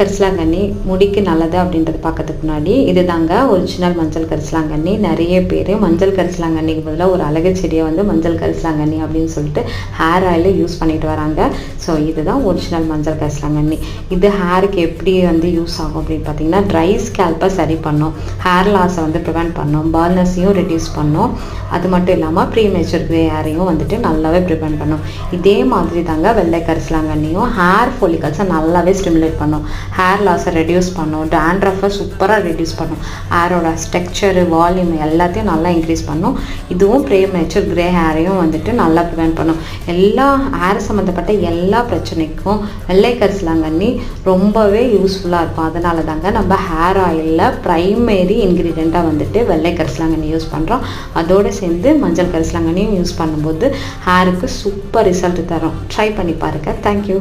கரிசலாங்கண்ணி முடிக்கு நல்லது அப்படின்றத பார்க்கறதுக்கு முன்னாடி இது தாங்க ஒரிஜினல் மஞ்சள் கரிசலாங்கண்ணி நிறைய பேர் மஞ்சள் கரிசலாங்கண்ணிக்கு பதிலாக ஒரு அழகு செடியை வந்து மஞ்சள் கரிசலாங்கண்ணி அப்படின்னு சொல்லிட்டு ஹேர் ஆயிலை யூஸ் பண்ணிட்டு வராங்க. ஸோ இதுதான் ஒரிஜினல் மஞ்சள் கரிசலாங்கண்ணி இது ஹேருக்கு எப்படி வந்து யூஸ் ஆகும் அப்படின்னு பார்த்தீங்கன்னா ட்ரை ஸ்கேல்ப்பை சரி பண்ணும். ஹேர் லாஸை வந்து ப்ரிவெண்ட் பண்ணும். பர்னஸையும் ரெடியூஸ் பண்ணும். அது மட்டும் இல்லாமல் ப்ரீ மெச்சூர் ஹேரையும் வந்துட்டு நல்லாவே ப்ரிவெண்ட் பண்ணும். இதே மாதிரி தாங்க வெள்ளை கரிசலாங்கண்ணியும் ஹேர் ஃபோலிகல்ஸை நல்லாவே ஸ்டிமுலேட் பண்ணும். ஹேர் லாஸை ரெடியூஸ் பண்ணும். டேண்ட்ரஃபை சூப்பராக ரெடியூஸ் பண்ணும். ஹேரோட ஸ்ட்ரக்சரு வால்யூம் எல்லாத்தையும் நல்லா இன்க்ரீஸ் பண்ணும். இதுவும் ப்ரே மேச்சர் கிரே ஹேரையும் வந்துட்டு நல்லா ப்ரிவெண்ட் பண்ணும். எல்லா ஹேர் சம்மந்தப்பட்ட எல்லா பிரச்சனைக்கும் வெள்ளை கரிசலாங்கண்ணி ரொம்பவே யூஸ்ஃபுல்லாக இருக்கும். அதனால தாங்க நம்ம ஹேர் ஆயிலில் ப்ரைமரி இன்க்ரீடியண்ட்டாக வந்துட்டு வெள்ளை கரிசலாங்கண்ணி யூஸ் பண்ணுறோம் அதோடு சேர்ந்து மஞ்சள் கரிசலாங்கண்ணியும் யூஸ் பண்ணும்போது ஹேருக்கு சூப்பர் ரிசல்ட் தரும். ட்ரை பண்ணி பாருங்கள் தேங்க்யூ